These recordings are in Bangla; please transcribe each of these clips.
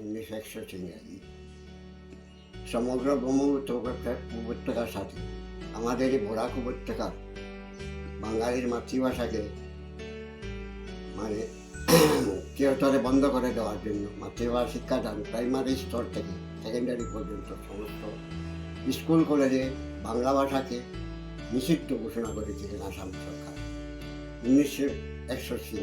উনিশশো একষট্টি সমগ্র ব্রহ্মপুত্র উপত্যকা- উপত্যকার সাথে আমাদের এই বরাক উপত্যকা বাঙালির মাতৃভাষাকে মানে চিরতরে বন্ধ করে দেওয়ার জন্য, মাতৃভাষা শিক্ষাদান প্রাইমারি স্তর থেকে সেকেন্ডারি পর্যন্ত সমস্ত স্কুল, কলেজে বাংলা ভাষাকে নিষিদ্ধ ঘোষণা করেছিলেন আসাম সরকার। উনিশশো একষট্টি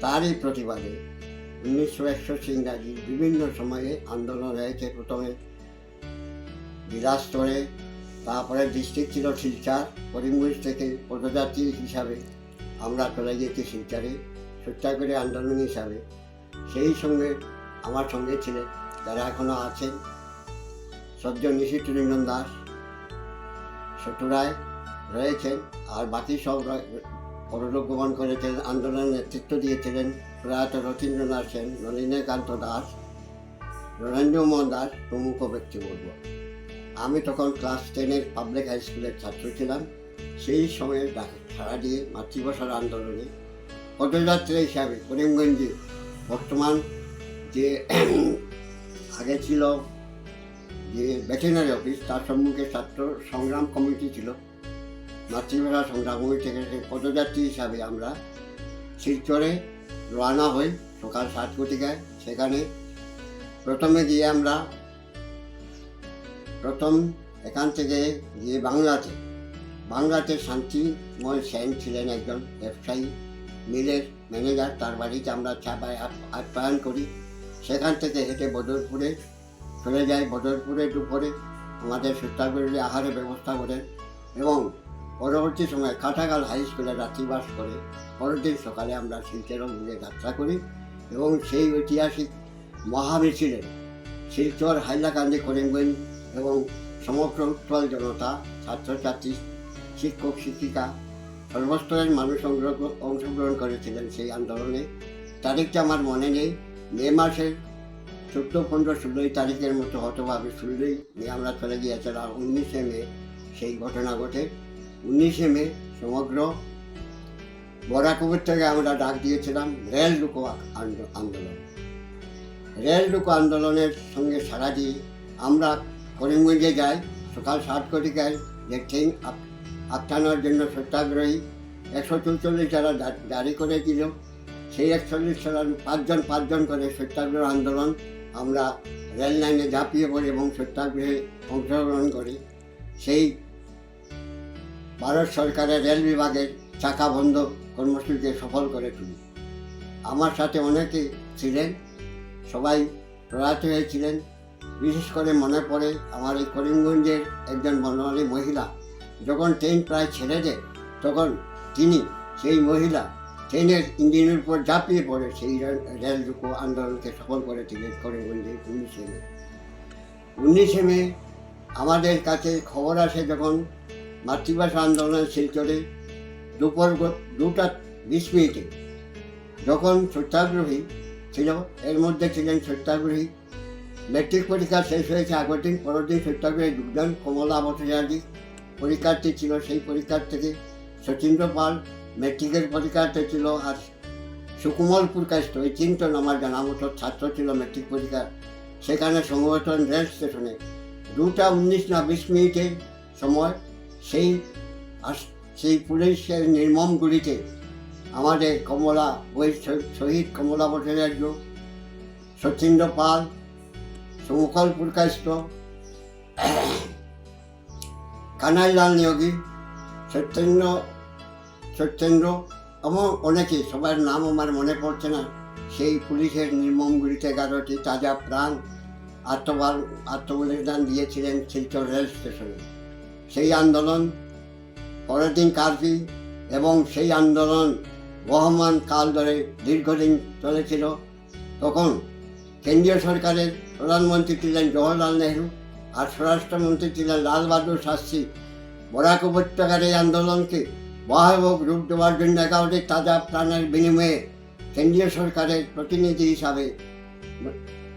তারই প্রতিবাদে উনিশশো একষট্টি ইংরাজি বিভিন্ন সময়ে আন্দোলন হয়েছে প্রথমে জেলা তারপরে ডিস্ট্রিক্ট ছিল শিলচার করিমগঞ্জ থেকে পদযাত্রী হিসাবে আমরা চলে গিয়েছি শিলচারে, সত্যাগ্রহী আন্দোলন হিসাবে। সেই সঙ্গে আমার সঙ্গে ছিলেন, যারা এখনও আছেন সদ্য নিশিত রঞ্জন দাস সটুরায় রয়েছেন, আর বাকি সব পরলোক গমন করেছেন, আন্দোলনের নেতৃত্ব দিয়েছিলেন প্রয়াত রথীন্দ্রনাথ সেন নলিনীকান্ত দাস নরেন্দ্র মোহন দাস প্রমুখ ব্যক্তিবর্গ। আমি তখন ক্লাস টেনের পাবলিক হাই স্কুলের ছাত্র ছিলাম। সেই সময়ে সাড়া দিয়ে মাতৃভাষার আন্দোলনে পদযাত্রী হিসাবে করিমগঞ্জে বর্তমান যে আগে ছিল যে ভেটেনারি অফিস তার সম্মুখে ছাত্র সংগ্রাম কমিটি ছিল। মাতৃভাষা সংগ্রাম কমিটি থেকে পদযাত্রী হিসাবে আমরা শিলচরে রওনা হই সকাল সাত কোটিকায় সেখানে প্রথমে গিয়ে আমরা প্রথম এখান থেকে গিয়ে বাংলাতে বাংলাতে শান্তিময় সেন ছিলেন একজন ব্যবসায়ী মিলের ম্যানেজার। তার বাড়িতে আমরা চাপায় আপ্যায়ন করি। সেখান থেকে হেঁটে বদরপুরে চলে যাই। বদরপুরে দুপুরে আমাদের সত্যাগ্রহী আহারের ব্যবস্থা করেন এবং পরবর্তী সময় কাটাগাল হাই স্কুলে রাত্রিবাস করে। পরের দিন সকালে আমরা শিলচর অভিমুখে যাত্রা করি এবং সেই ঐতিহাসিক মহামিছিলে শিলচর, হাইলাকান্দি, করিমগঞ্জ এবং সমগ্র উত্তর জনতা, ছাত্রছাত্রী, শিক্ষক, শিক্ষিকা সর্বস্তরের মানুষ অংশগ্রহণ করেছিলেন সেই আন্দোলনে। তারিখটা আমার মনে নেই। মে মাসের চোদ্দ, পনেরো, ষোলোই তারিখের মতো হতভাবে ষোলোই মে আমরা চলে গিয়েছিলাম। উনিশে মে সেই ঘটনা ঘটে। উনিশে মে, সমগ্র বরাকপুর থেকে আমরা ডাক দিয়েছিলাম রেল আন্দো- আন্দোলন। রেল রুকো আন্দোলনের সঙ্গে সারা দিয়ে আমরা করিমগঞ্জে যাই, সকাল সাত কোটিকায় যে ট্রেন আটকানোর জন্য সত্যাগ্রহী একশো চৌচল্লিশ যারা জারি করেছিল সেই একচল্লিশ সালের পাঁচজন পাঁচজন করে সত্যাগ্রহ আন্দোলন আমরা রেল লাইনে ঝাঁপিয়ে পড়ি এবং সত্যাগ্রহে অংশগ্রহণ করি। সেই ভারত সরকারের রেল বিভাগের চাকা বন্ধ কর্মসূচিকে সফল করে তুলি। আমার সাথে অনেকে ছিলেন, সবাই প্রয়াত হয়েছিলেন। বিশেষ করে মনে পড়ে আমার এই করিমগঞ্জের একজন বনমালী মহিলা। যখন ট্রেন প্রায় ছেড়ে দেয়, তখন তিনি সেই মহিলা ট্রেনের ইঞ্জিনের উপর ঝাঁপিয়ে পড়ে, সেই রেল- রুকো আন্দোলনকে সফল করে করেছিলেন করিমগঞ্জে উনিশে মে। উনিশে মে আমাদের কাছে খবর আসে যখন মাতৃভাষা আন্দোলন শিলচরে দুপুর দুটা বিশ মিনিটে যখন সত্যাগ্রহী ছিল, এর মধ্যে ছিলেন সত্যাগ্রহী। মেট্রিক পরীক্ষা শেষ হয়েছে আগের দিন, পরের দিন সত্যাগ্রহী যোগদান কমলা ভট্টাচার্য পরীক্ষার্থী ছিল। সেই পরীক্ষার থেকে শচীন্দ্র পাল মেট্রিকের পরীক্ষার্থী ছিল আর সুকুমলপুর কাস্ট ওই তিনজন আমার জানা মতো ছাত্র ছিল মেট্রিক পরীক্ষা সেখানে সংগঠন রেল স্টেশনে দুটা উনিশ না বিশ মিনিটের সময় সেই সেই পুলিশের নির্মম গুলিতে আমাদের কমলা ওই শহীদ কমলা ভট্টাচার্য, সচিন্দ্র পাল সমকল পুরকাষ্ট কানাইলাল নিয়োগী, সত্যেন্দ্র সত্যেন্দ্র এবং অনেকে, সবার নাম আমার মনে পড়ছে না, সেই পুলিশের নির্মম গুলিতে এগারোটি তাজা প্রাণ আত্মবান আত্মবলিদান দিয়েছিলেন শিলচর রেল স্টেশনে। সেই আন্দোলন পরের দিন কার্ফি এবং সেই আন্দোলন বহমান কাল ধরে দীর্ঘদিন চলেছিল। তখন কেন্দ্রীয় সরকারের প্রধানমন্ত্রী ছিলেন জওহরলাল নেহরু আর স্বরাষ্ট্রমন্ত্রী ছিলেন লাল বাহাদুর শাস্ত্রী। বরাক উপত্যকার এই আন্দোলনকে ভয়াবহ রূপ দেওয়ার জন্য এগারোটি তাজা প্রাণের বিনিময়ে কেন্দ্রীয় সরকারের প্রতিনিধি হিসাবে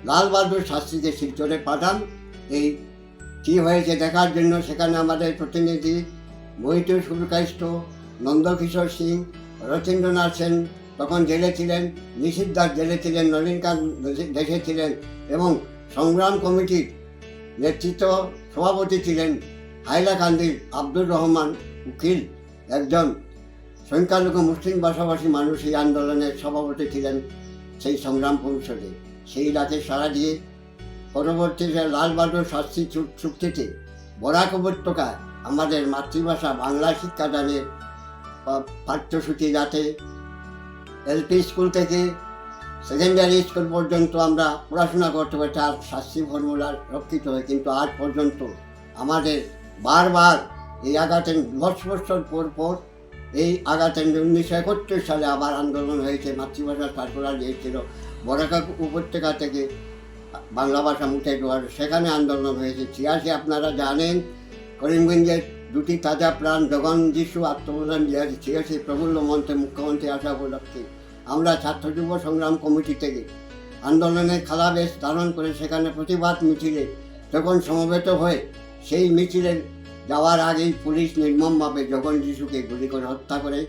লাল বাহাদুর শাস্ত্রীকে শিলচরে পাঠান। এই কী হয়েছে দেখার জন্য সেখানে আমাদের প্রতিনিধি মহিতুর সুরকাইষ্ট নন্দকিশোর সিং রথীন্দ্রনাথ সেন তখন জেলে ছিলেন দাস জেলে ছিলেন, নলিনকান্ত দেশে ছিলেন এবং সংগ্রাম কমিটির নেতৃত্ব সভাপতি ছিলেন হাইলাকান্দির আব্দুর রহমান উকিল একজন সংখ্যালঘু মুসলিম ভাষাভাষী মানুষ এই আন্দোলনের সভাপতি ছিলেন সেই সংগ্রাম পরিষদে। সেই রাতে সারা দিয়ে পরবর্তীতে লালবাহাদুর শাস্ত্রী চুক্তিতে বরাক উপত্যকায় আমাদের মাতৃভাষা বাংলা শিক্ষাদানের পাঠ্যসূচি যাতে এলপি স্কুল থেকে সেকেন্ডারি স্কুল পর্যন্ত আমরা পড়াশোনা করতে পারি। তার শাস্ত্রী ফর্মুলা রক্ষিত হয়। কিন্তু আজ পর্যন্ত আমাদের বারবার এই আঘাতের দশ বছর পর পর এই আঘাতের উনিশশো একত্রিশ সালে আবার আন্দোলন হয়েছে। মাতৃভাষা সার্কুলার দিয়েছিল বরাকা উপত্যকা থেকে। বাংলা ভাষা মুঠে দেওয়ার সেখানে আন্দোলন হয়েছে। ছিয়াশি আপনারা জানেন, করিমগঞ্জের দুটি তাজা প্রাণ, জগন যিশু আত্মপ্রদান দিয়েছে ছিয়াশি প্রফুল্ল মন্ত্রে, মুখ্যমন্ত্রী আসা উপলক্ষে। আমরা ছাত্র যুব সংগ্রাম কমিটি থেকে আন্দোলনের খালাবেশ ধারণ করে সেখানে প্রতিবাদ মিছিলে যখন সমবেত হয়ে সেই মিছিলের যাওয়ার আগেই পুলিশ নির্মমভাবে জগন যিশুকে গুলি করে হত্যা করে।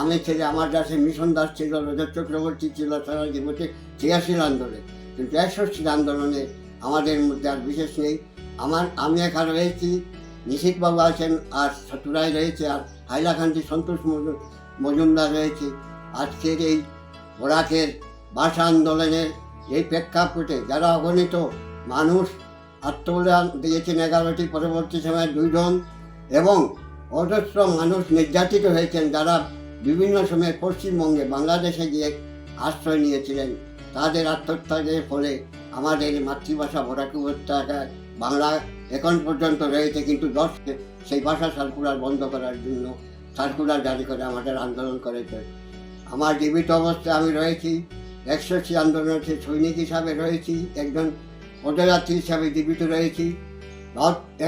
আমি ছেলে, আমার দাসে মিশন দাস ছিল, রজত চক্রবর্তী ছিল সারা জীবনে ছিয়াশির আন্দোলনে কিন্তু একষট্টির আন্দোলনে আমাদের মধ্যে আর বিশেষ নেই। আমার, আমি এখানে রয়েছি নিশিতবাবু আছেন, আর চতুরাই রয়েছে, আর হাইলাকান্দি সন্তোষ মজু- মজুমদার রয়েছে। আজকের এই বরাকের ভাষা আন্দোলনের এই প্রেক্ষাপটে যারা অগণিত মানুষ আত্মবলিদান দিয়েছেন এগারোটি পরবর্তী সময়ে দুইজন এবং অজস্র মানুষ নির্যাতিত হয়েছেন যারা বিভিন্ন সময়ে পশ্চিমবঙ্গে বাংলাদেশে গিয়ে আশ্রয় নিয়েছিলেন। তাদের আত্মত্যাগের ফলে আমাদের মাতৃভাষা বরাকি উপত্যকায় বাংলা এখন পর্যন্ত রয়েছে, কিন্তু দশ সেই ভাষা সার্কুলার বন্ধ করার জন্য সার্কুলার জারি করে আমাদের আন্দোলন করেছে। আমার জীবিত অবস্থায় আমি রয়েছি একষট্টি আন্দোলনের সৈনিক হিসাবে রয়েছি, একজন পদযাত্রী হিসাবে জীবিত রয়েছি।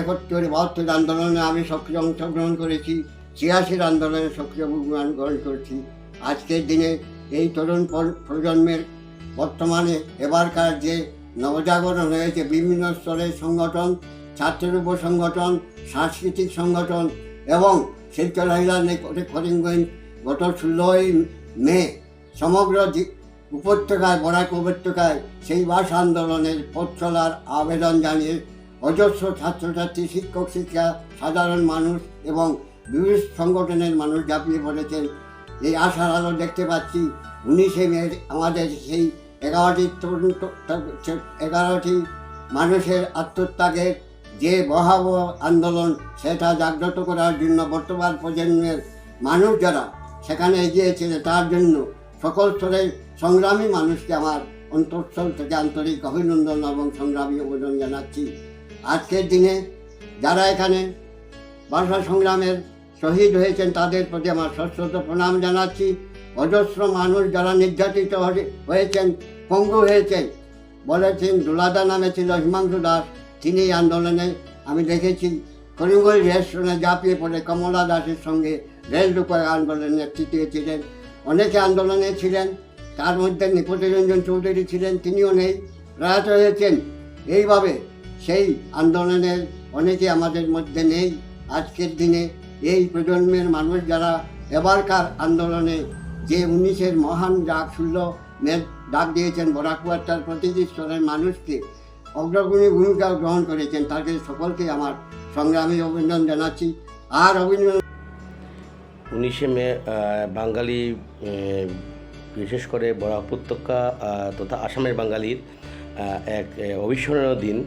একত্তর বাহাত্তর আন্দোলনে আমি সক্রিয় অংশগ্রহণ করেছি, ছিয়াশির আন্দোলনে সক্রিয় গ্রহণ করেছি। আজকের দিনে এই তরুণ প্রজন্মের বর্তমানে এবারকার যে নবজাগরণ হয়েছে, বিভিন্ন স্তরের সংগঠন ছাত্রযুব সংগঠন সাংস্কৃতিক সংগঠন এবং শিল্পরাহিলা করিমগঞ্জ গত ষোলোই মে সমগ্র উপত্যকায়, বরাক উপত্যকায় সেই ভাষা আন্দোলনের পথ চলার আবেদন জানিয়ে অজস্র ছাত্রছাত্রী, শিক্ষক শিক্ষা সাধারণ মানুষ এবং বিভিন্ন সংগঠনের মানুষ ঝাঁপিয়ে পড়েছেন। এই আশার আলো দেখতে পাচ্ছি, উনিশে মে আমাদের সেই এগারোটি তরুণ এগারোটি মানুষের আত্মত্যাগের যে বহাবহ আন্দোলন সেটা জাগ্রত করার জন্য বর্তমান প্রজন্মের মানুষ যারা সেখানে এগিয়েছিল তার জন্য সকল স্তরের সংগ্রামী মানুষকে আমার অন্তঃস্থল থেকে আন্তরিক অভিনন্দন এবং সংগ্রামী অভিনন্দন জানাচ্ছি। আজকের দিনে যারা এখানে ভাষা সংগ্রামের শহীদ হয়েছেন, তাদের প্রতি আমার সশ্রদ্ধ প্রণাম জানাচ্ছি। অজস্র মানুষ যারা নির্যাতিত হয়ে- হয়েছেন, পঙ্গু হয়েছেন, বলেছেন দুলাদা নামে ছিল হিমাংশু দাস, তিনি আন্দোলনে, আমি দেখেছি, করিমগঞ্জ রেস্টুরেন্টে ঝাঁপিয়ে পড়ে কমলা দাসের সঙ্গে রেল রূপায় আন্দোলনের নেতৃত্ব দিয়েছিলেন অনেকে আন্দোলনে ছিলেন, তার মধ্যে নিপতিরঞ্জন চৌধুরী ছিলেন, তিনিও নেই প্রয়াত হয়েছেন। এইভাবে সেই আন্দোলনের অনেকে আমাদের মধ্যে নেই। আজকের দিনে এই প্রজন্মের মানুষ যারা এবারকার আন্দোলনে যে উনিশের মহান ডাক শূন্য মেদ ডাক দিয়েছেন বরাকুয়াটার প্রতিটি স্তরের মানুষকে। অগ্রগণী ভূমিকা গ্রহণ করেছেন। তাদের সকলকে আমার সংগ্রামী অভিনন্দন জানাচ্ছি। আর অভিনন্দন উনিশে মে বাঙালি বিশেষ করে বড় উপত্যকা তথা আসামের বাঙালির এক অবিস্মরণীয় দিন।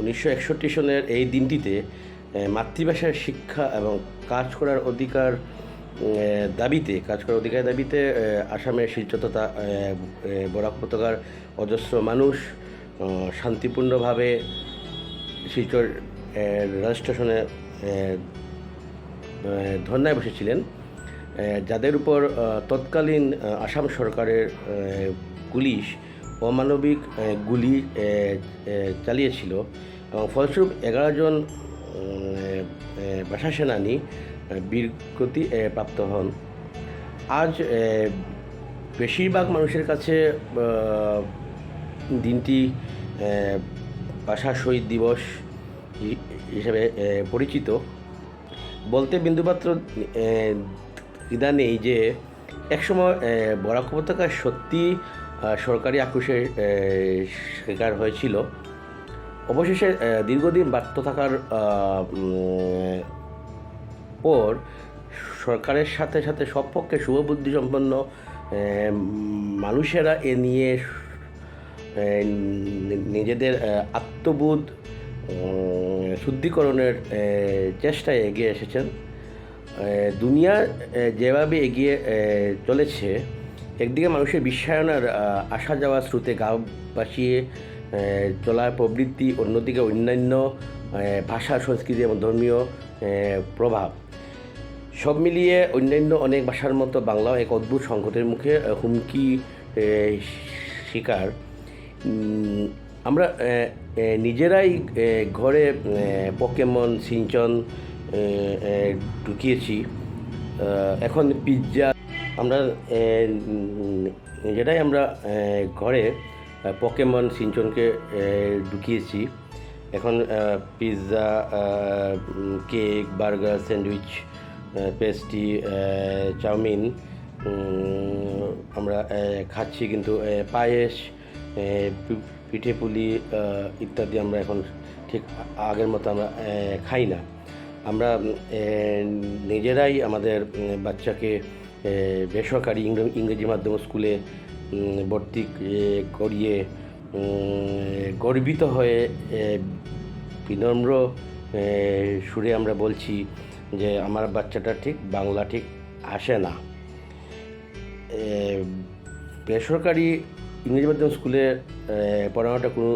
উনিশশো একষট্টি সনের এই দিনটিতে মাতৃভাষার শিক্ষা এবং কাজ করার অধিকার দাবিতে, কাজ করার অধিকার দাবিতে আসামের শিলচর তথা বরাক উপত্যকার অজস্র মানুষ শান্তিপূর্ণভাবে শিলচর রেল স্টেশনে ধর্নায় বসেছিলেন। যাদের উপর তৎকালীন আসাম সরকারের পুলিশ অমানবিক গুলি চালিয়েছিল। এবং ফলস্বরূপ এগারো জন ভাষা সেনানী বীরগতি প্রাপ্ত হন। আজ বেশিরভাগ মানুষের কাছে দিনটি ভাষা শহীদ দিবস হিসেবে পরিচিত। বলতে বিন্দুমাত্র দ্বিধা নেই যে, একসময় বরাক উপত্যকা সত্যি সরকারি আক্রোশের শিকার হয়েছিল। অবশেষে দীর্ঘদিন ব্যর্থ থাকার পর সরকারের সাথে সাথে সব পক্ষে শুভবুদ্ধি সম্পন্ন মানুষেরা এ নিয়ে নিজেদের আত্মবোধ শুদ্ধিকরণের চেষ্টায় এগিয়ে এসেছেন। দুনিয়া যেভাবে এগিয়ে চলেছে একদিকে মানুষের বিশ্বায়নের আসা যাওয়া স্রোতে গা এ, চলার প্রবৃত্তি অন্যদিকে অন্যান্য ভাষা সংস্কৃতি এবং ধর্মীয় প্রভাব। সব মিলিয়ে অন্যান্য অনেক ভাষার মতো বাংলাও এক অদ্ভুত সংকটের মুখে হুমকি শিকার। আমরা নিজেরাই ঘরে পকেমন সিঞ্চন ঢুকিয়েছি। এখন পিৎজা আমরা নিজেরাই আমরা ঘরে পকেমন সিঞ্চনকে ঢুকিয়েছি। এখন pizza cake burger sandwich pastry chowmein আমরা খাচ্ছি কিন্তু পায়েস পিঠে পুলি ইত্যাদি আমরা এখন ঠিক আগের মতো আমরা খাই না। আমরা নিজেরাই আমাদের বাচ্চাকে বেসরকারি ইংরেজি মাধ্যম স্কুলে ভর্তি করিয়ে গর্বিত হয়ে বিনম্র সুরে আমরা বলছি যে আমার বাচ্চাটা ঠিক, বাংলা ঠিক আসে না। বেসরকারি ইংরেজি মাধ্যম স্কুলে পড়ানোটা কোনো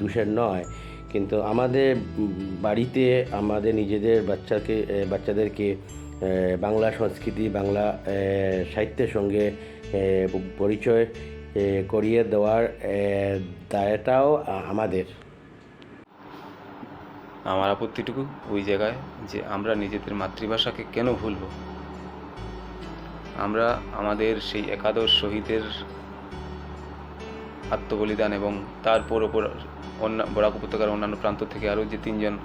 দোষের নয়। কিন্তু আমাদের বাড়িতে আমাদের নিজেদের বাচ্চাকে বাচ্চাদেরকে বাংলা সংস্কৃতি, বাংলা সাহিত্যের সঙ্গে পরিচয় করিয়ে দেওয়ার দায়টাও আমাদের। আমার আপত্তিটুকু ওই জায়গায় যে আমরা নিজেদের মাতৃভাষাকে কেন ভুলব? আমরা আমাদের সেই একাদশ শহীদের আত্মবলিদান এবং তারপর ওপর অন্য বরাক উপত্যকার অন্যান্য প্রান্ত থেকে আরও যে তিনজন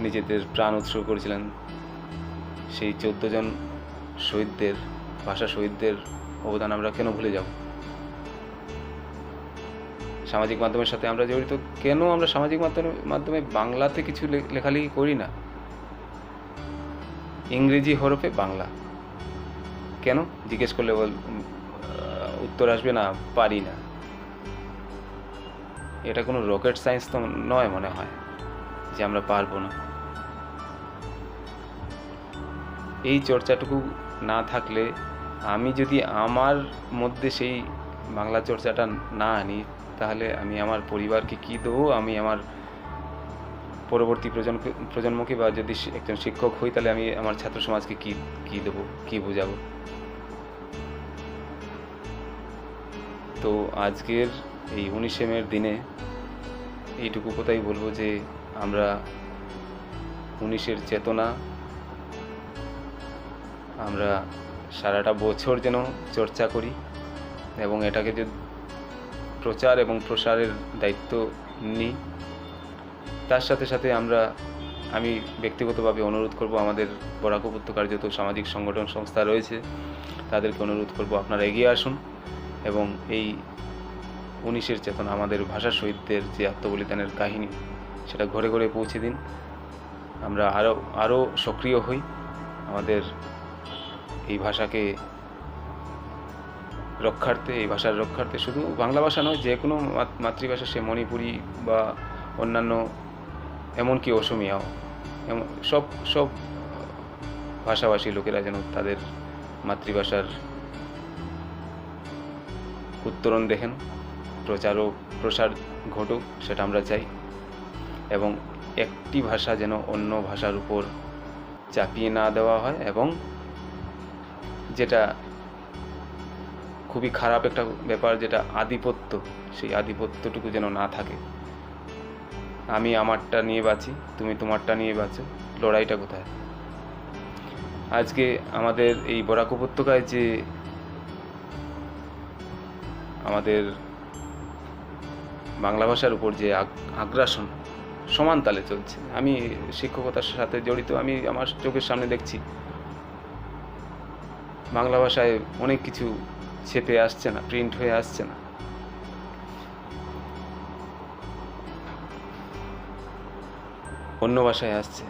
নিজেদের প্রাণ উৎসর্গ করেছিলেন, সেই চোদ্দ জন শহীদদের, ভাষা শহীদদের অবদান আমরা কেন ভুলে যাব? সামাজিক মাধ্যমের সাথে আমরা জড়িত, কেন আমরা সামাজিক মাধ্যমে মাধ্যমে বাংলাতে কিছু লেখালেখি করি না? ইংরেজি হরফে বাংলা। কেন? জিজ্ঞেস করলে বল উত্তর আসবে না, পারি না। এটা কোনো রকেট সায়েন্স তো নয় মনে হয়, যে আমরা পারব না। এই চর্চাটুকু না থাকলে আমি যদি আমার মধ্যে সেই বাংলা চর্চাটা না আনি তাহলে আমি আমার পরিবারকে কী দেবো? আমি আমার পরবর্তী প্রজন্মকে প্রজন্মকে বা যদি একজন শিক্ষক হই, তাহলে আমি আমার ছাত্র সমাজকে কী কী দেবো? কী বোঝাবো? তো আজকের এই উনিশে মের দিনে এইটুকু কথাই বলব যে, আমরা উনিশের চেতনা, আমরা সারাটা বছর যেন চর্চা করি এবং এটাকে যে প্রচার এবং প্রসারের দায়িত্ব নিই। তার সাথে সাথে আমরা, আমি ব্যক্তিগতভাবে অনুরোধ করব আমাদের বরাক উপত্যকার যত সামাজিক সংগঠন সংস্থা রয়েছে, তাদেরকে অনুরোধ করব আপনারা এগিয়ে আসুন এবং এই উনিশের চেতনা আমাদের ভাষা শহীদদের যে আত্মবলিদানের কাহিনী, সেটা ঘরে ঘরে পৌঁছে দিন। আমরা আরও আরও সক্রিয় হই। আমাদের এই ভাষাকে রক্ষার্থে, এই ভাষার রক্ষার্থে শুধু বাংলা ভাষা নয়, যে কোনো মাত- মাতৃভাষা সে মণিপুরি বা অন্যান্য এমনকি অসমিয়াও। এমন সব সব ভাষাভাষী লোকেরা যেন তাদের মাতৃভাষার উত্তরণ দেখেন, প্রচার ও প্রসার ঘটুক, সেটা আমরা চাই। এবং একটি ভাষা যেন অন্য ভাষার উপর চাপিয়ে না দেওয়া হয় এবং যেটা খুবই খারাপ একটা ব্যাপার যেটা আধিপত্য, সেই আধিপত্যটুকু যেন না থাকে। আমি আমারটা নিয়ে বাঁচি, তুমি তোমারটা নিয়ে বাঁচো। লড়াইটা কোথায়? আজকে আমাদের এই বরাক উপত্যকায় যে আমাদের বাংলা ভাষার উপর যে আগ- আগ্রাসন, সমান তালে চলছে। আমি শিক্ষকতার সাথে জড়িত, আমি আমার চোখের সামনে দেখছি। বাংলা ভাষায় অনেক কিছু ছেপে আসছে না প্রিন্ট হয়ে আসছে না। অন্য ভাষায় আসছে।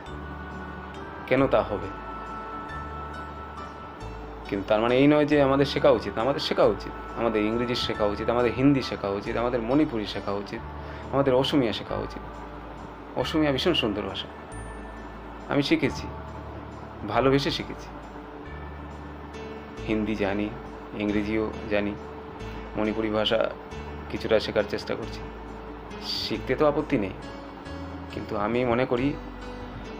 কেন তা হবে? কিন্তু তার মানে এই নয় যে আমাদের শেখা উচিত। আমাদের শেখা উচিত। আমাদের ইংরেজি শেখা উচিত, আমাদের হিন্দি শেখা উচিত, আমাদের মণিপুরি শেখা উচিত, আমাদের অসমিয়া শেখা উচিত। অসমিয়া ভীষণ সুন্দর ভাষা। আমি শিখেছি, ভালোবেসে শিখেছি। হিন্দি জানি ইংরেজিও জানি, মণিপুরি ভাষা কিছুটা শেখার চেষ্টা করছি। শিখতে তো আপত্তি নেই, কিন্তু আমি মনে করি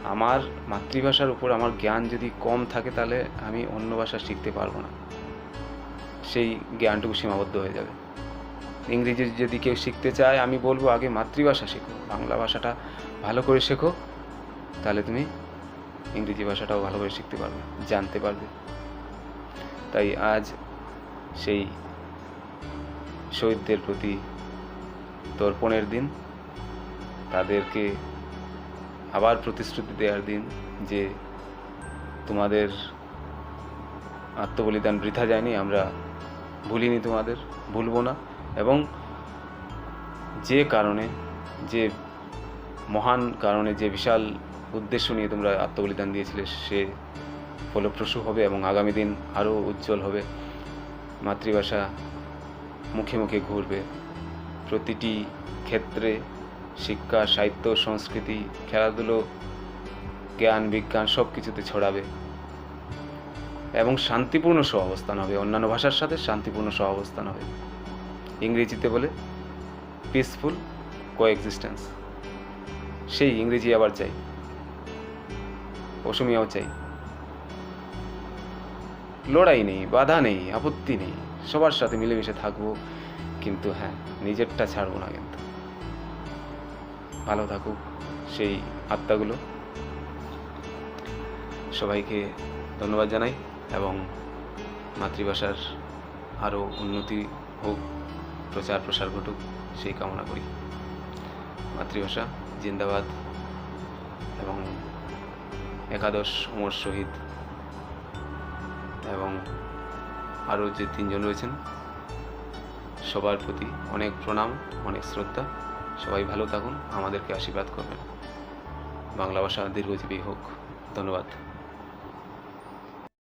আমার মাতৃভাষার উপর আমার জ্ঞান যদি কম থাকে তাহলে আমি অন্য ভাষা শিখতে পারব না। সেই জ্ঞানটুকু সীমাবদ্ধ হয়ে যাবে। ইংরেজি যদি কেউ শিখতে চায়, আমি বলব আগে মাতৃভাষা শেখো, বাংলা ভাষাটা ভালো করে শেখো, তাহলে তুমি ইংরেজি ভাষাটাও ভালো করে শিখতে পারবে, জানতে পারবে। তাই আজ সেই শহীদদের প্রতি তর্পণের দিন, তাদেরকে আবার প্রতিশ্রুতি দেওয়ার দিন যে তোমাদের আত্মবলিদান বৃথা যায়নি, আমরা ভুলিনি তোমাদের, ভুলবো না। এবং যে কারণে, যে মহান কারণে, যে বিশাল উদ্দেশ্য নিয়ে তোমরা আত্মবলিদান দিয়েছিলে, সে ফলপ্রসূ হবে এবং আগামী দিন আরও উজ্জ্বল হবে। মাতৃভাষা মুখে মুখে ঘুরবে। প্রতিটি ক্ষেত্রে শিক্ষা, সাহিত্য, সংস্কৃতি, খেলাধুলো, জ্ঞান, বিজ্ঞান সব কিছুতে ছড়াবে। এবং শান্তিপূর্ণ সহাবস্থান হবে। অন্যান্য ভাষার সাথে শান্তিপূর্ণ সহাবস্থান হবে। ইংরেজিতে বলে পিসফুল কোএক্সিস্টেন্স সেই ইংরেজি আবার চাই। অসমীয়াও চাই। লড়াই নেই, বাধা নেই, আপত্তি নেই, সবার সাথে মিলেমিশে থাকব। কিন্তু হ্যাঁ নিজেরটা ছাড়বো না কিন্তু। ভালো থাকুক সেই আত্মাগুলো। সবাইকে ধন্যবাদ জানাই এবং মাতৃভাষার আরও উন্নতি হোক, প্রচার প্রসার ঘটুক, সেই কামনা করি। মাতৃভাষা, জিন্দাবাদ এবং একাদশ অমর শহীদ। এবং আরও যে তিনজন রয়েছেন, সবার প্রতি অনেক প্রণাম, অনেক শ্রদ্ধা। সবাই ভালো থাকুন, আমাদেরকে আশীর্বাদ করবেন। বাংলা ভাষা দীর্ঘজীবী হোক। ধন্যবাদ।